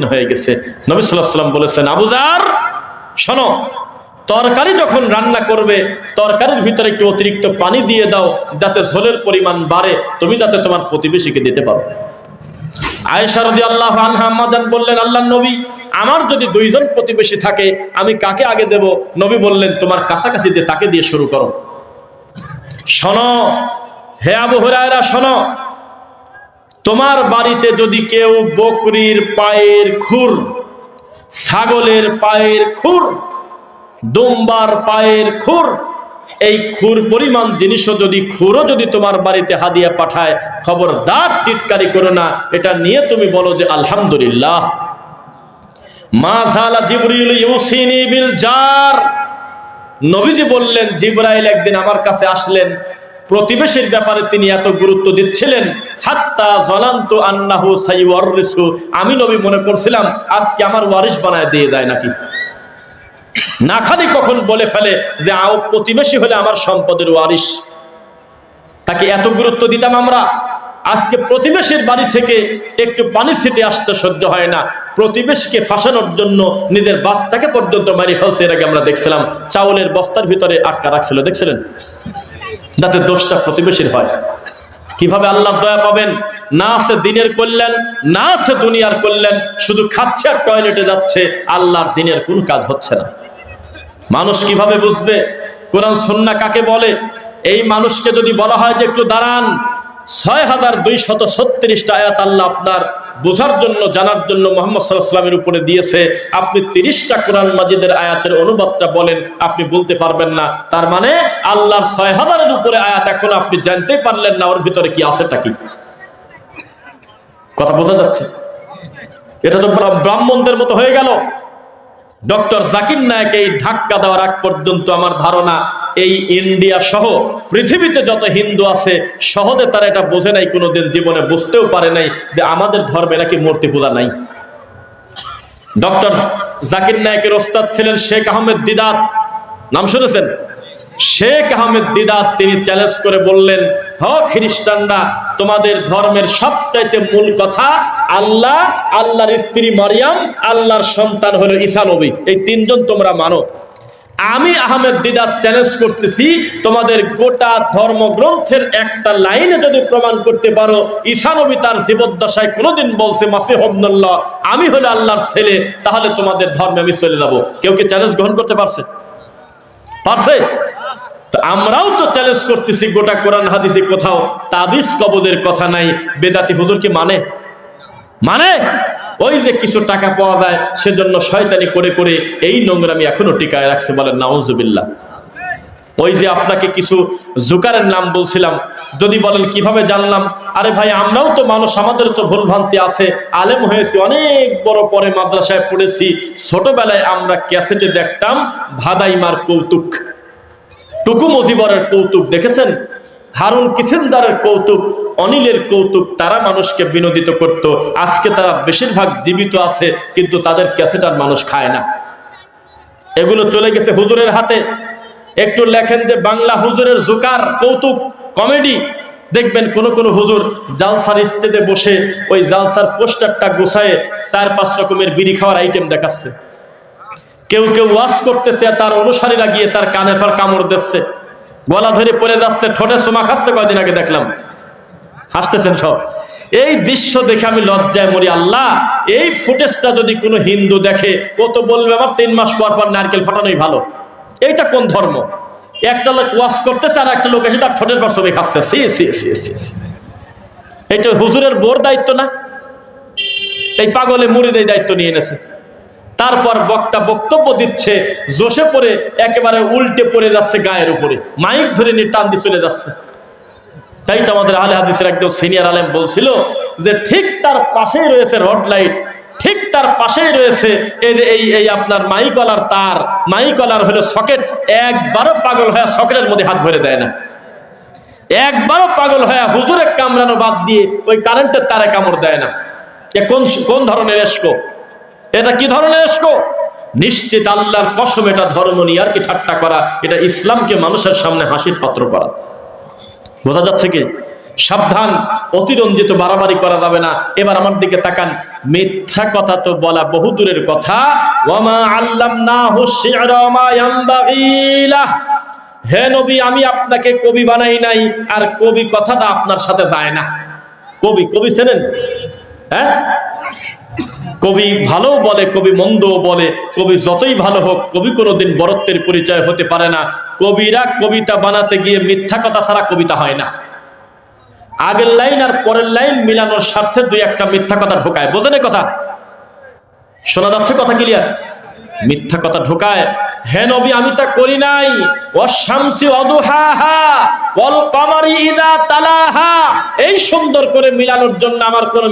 ভিন্ন হয়ে গেছে। নবী সাল্লাম বলেছেন আবুজার শোনো, তরকারি যখন রান্না করবে, তরকারির ভিতরে একটু অতিরিক্ত পানি দিয়ে দাও, যাতে ঝোলের পরিমাণ বাড়ে, তুমি যাতে তোমার প্রতিবেশীকে দিতে পারো। আয়েশা রদি আল্লাহ আনহা আম্মাজান বললেন আল্লাহ নবী, আমার যদি দুইজন প্রতিবেশী থাকে, আমি কাকে আগে দেব? নবী বললেন, তোমার কাছাকাছি যে তাকে দিয়ে শুরু করো। শোনো, হে আবু হুরায়রা, শোনো তোমার বাড়িতে যদি কেউ বকরির পায়ের খুর, ছাগলের পায়ের খুর, দুম্বার পায়ের খুর, এই খুর পরিমাণ জিনিসও যদি খুরও যদি তোমার বাড়িতে হাদিয়া পাঠায়, খবরদার টিটকারি করো না। এটা নিয়ে তুমি বলো যে আলহামদুলিল্লাহ। নবীজি বললেন, জিব্রাইল একদিন আমার কাছে আসলেন প্রতিবেশীর ব্যাপারে তিনি এত গুরুত্ব দিচ্ছিলেন। হাত্তা জলান্ত আন্নাহু সাইওয়ারিসু আমি নবী মনে করছিলাম, আজকে আমার ওয়ারিশ বানায় দিয়ে দেয় নাকি? না খালি কখন বলে ফেলে যে, আও প্রতিবেশী হলে আমার সম্পদের ওয়ারিশ তাকে এত গুরুত্ব দিতাম আমরা। আজকে প্রতিবেশীর বাড়ি থেকে একটু পানি ছিটে আসতে সহ্য হয় না। প্রতিবেশীকে ফাঁসানোর জন্য নিজের বাচ্চাকে পর্যন্ত মারি ফেলছে, এর আগে আমরা দেখছিলাম। চাউলের বস্তার ভিতরে আটকা রাখছিল, দেখছিলেন? যাতে দোষটা প্রতিবেশীর হয়। কীভাবে আল্লাহ দয়া পাবেন? না আছে দিনের কল্যাণ, না আছে দুনিয়ার কল্যাণ, শুধু খাচ্ছে আর টয়লেটে যাচ্ছে, আল্লাহর দিনের কোন কাজ হচ্ছে না। মানুষ কীভাবে বুঝবে? কোরআন সন্না কাকে বলে? এই মানুষকে যদি বলা হয় যে একটু দাঁড়ান, ছয় হাজার দুইশত ছত্রিশটা আয়াত আল্লাহ আপনার বোঝার জন্য, জানার জন্য মোহাম্মদ সাল্লাহামের উপরে দিয়েছে, আপনি তিরিশটা কোরআন মাজিদের আয়াতের অনুবাদটা বলেন, আপনি বলতে পারবেন না। তার মানে আল্লাহর ছয় হাজারের উপরে আয়াত এখন আপনি জানতে পারলেন না, ওর ভিতরে কি আছেটা কি? কথা বোঝা যাচ্ছে? এটা তো ব্রাহ্মণদের মতো হয়ে গেল। ডক্টর জাকির নায়ক এই ধাক্কা দেওয়ার আগ পর্যন্ত আমার ধারণা এই ইন্ডিয়া সহ পৃথিবীতে যত হিন্দু আছে, সহজে তারা এটা বোঝে নাই, কোনোদিন জীবনে বুঝতেও পারে নাই যে আমাদের ধর্মে নাকি মূর্তি পূজা নাই। ডক্টর জাকির নায়কের ওস্তাদ ছিলেন শেখ আহমেদ দিদাত। নাম শুনেছেন? শেখ আহমেদ দিদাত তিনি চ্যালেঞ্জ করে বললেন হ খ্রিস্টানরা, তোমাদের ধর্মের সবচাইতে মূল কথা আল্লাহ, আল্লাহর স্ত্রী মারিয়াম, আল্লাহর সন্তান হলো ঈসা নবী। এই তিনজন তোমরা মানো। আমি আহমেদ দিদার চ্যালেঞ্জ করতেছি, তোমাদের গোটা ধর্মগ্রন্থের একটা লাইনে যদি প্রমাণ করতে পারো, ঈসা নবী তার জীবদ্দশায় কোনোদিন বলছে মাসে হবনুল্লাহ আমি হলে আল্লাহর ছেলে, তাহলে তোমাদের ধর্মে আমি চলে যাব। কেউ কি চ্যালেঞ্জ গ্রহণ করতে পারছে? তো আমরাও তো চ্যালেঞ্জ করতেছি, গোটা কোরআন, হাদিসে কোথাও তাবিজ কবদের কথা নাই, বেদাতি হুজুরকে মানে? মানে? ওই যে কিছু টাকা পাওয়া যায়, সেজন্য শয়তানি করে করে এই নোংরামি এখনও টিকায় রাখছে বলেন নাউজুবিল্লাহ। ওই যে আপনাকে কিছু জুকারের নাম বলছিলাম। যদি বলেন, কীভাবে জানলাম? আরে ভাই, আমরাও তো মানুষ, আমাদের তো ভুল ভ্রান্তি আছে। আলেম হয়েছি, অনেক বড় পরে মাদ্রাসায় পড়েছি। ছোটবেলায় আমরা ক্যাসেটে দেখতাম ভাদাইমার কৌতুক। টুকু মজিবরের কৌতুক, দেখেছেন? হারুন কিসেন্দারের কৌতুক, অনিলের কৌতুক, তারা মানুষকে বিনোদিত করত। আজকে তারা বেশিরভাগ জীবিত আছে, কিন্তু তাদের ক্যাসেট আর মানুষ খায় না। এগুলো চলে গেছে হুজুরের হাতে। একটু লেখেন যে বাংলা হুজুরের জুকার কৌতুক কমেডি। দেখবেন কোন কোন হুজুর জালসার স্টেজে বসে ওই জালসার পোস্টারটা গুছায় চার পাঁচ রকমের বিড়ি খাওয়ার আইটেম দেখাচ্ছে। কেউ কেউ ওয়াশ করতেছে, তার অনুসারীরা গিয়ে তার কানের পর কামড় দিচ্ছে। গলা ধরে পড়ে যাচ্ছে, ঠোঁটে সোমা খাচ্ছে কয়দিন আগে দেখলাম। হাসতেছেন সব। এই দৃশ্য দেখে আমি লজ্জায় মরি, আল্লাহ, এই ফুটেজটা যদি কোনো হিন্দু দেখে, ও তো বলবে আমার তিন মাস পর পর নারকেল ফাটানোই ভালো। এইটা কোন ধর্ম? একটা লোক ওয়াশ করতেছে আর একটা লোক এসে তার ঠোঁটের পর ছবি খাচ্ছে। সি সি সি সি এটা হুজুরের বোর দায়িত্ব না? এই পাগলে মুড়িদের দায়িত্ব নিয়ে এনেছে। তারপর বক্তা বক্তব্য দিচ্ছে, জোশে পড়ে একেবারে উল্টে পড়ে যাচ্ছে গায়ের উপরে। মাইক ধরে নিয়ে টান দিয়ে চলে যাচ্ছে। তাই তো আমাদের আলে হাদিসের একদম সিনিয়র আলেম বলছিল যে ঠিক তার পাশেই রয়েছে রড লাইট ঠিক তার পাশেই রয়েছে এই এই আপনার মাইকলার তার। মাইকলার হলো সকেট। একবারও পাগল হয়ে সকেটের মধ্যে হাত ভরে দেয় না। একবারও পাগল হয়ে হুজুরে কামড়ানো বাদ দিয়ে ওই কারেন্টের তারে কামড় দেয় না। এ কোন কোন ধরনের এসকো এটা কি ধরনের এসকো নিশ্চিত আল্লাহর কসম এটা ধর্ম নিয়ে আর কি ঠাট্টা করা। এটা ইসলামকে মানুষের সামনে হাসির পাত্র করা। বোঝা যাচ্ছে কি? সাবধান, অতিরঞ্জিত, বাড়াবাড়ি করা যাবে না। এবার আমার দিকে তাকান। মিথ্যা কথা তো বলা বহু দূরের কথা। না হে নবী, আমি আপনাকে কবি বানাই নাই, আর কবি কথাটা আপনার সাথে যায় না। কবি কবি চেনেন? হ্যাঁ? কবি ভালো বলে, কবি মন্দ বলে। কবি যতই ভালো হোক, কবি কোনোদিন বরত্বের পরিচয় হতে পারে না। কবিরা কবিতা বানাতে গিয়ে মিথ্যা কথা ছাড়া কবিতা হয় না। আগের লাইন আর পরের লাইন মিলানোর স্বার্থে দুই একটা মিথ্যা কথা ঢোকায়। বোঝেন কথা? শোনা যাচ্ছে কথা ক্লিয়ার মিথ্যা কথা ঢোকায়। হে নবী, আমি তা করি নাই। ওয়াশামসি ওয়াদুহাহা ওয়াল কমারি ইদা তালাহা। এই সুন্দর করে মিলানোর জন্য আমার কোনো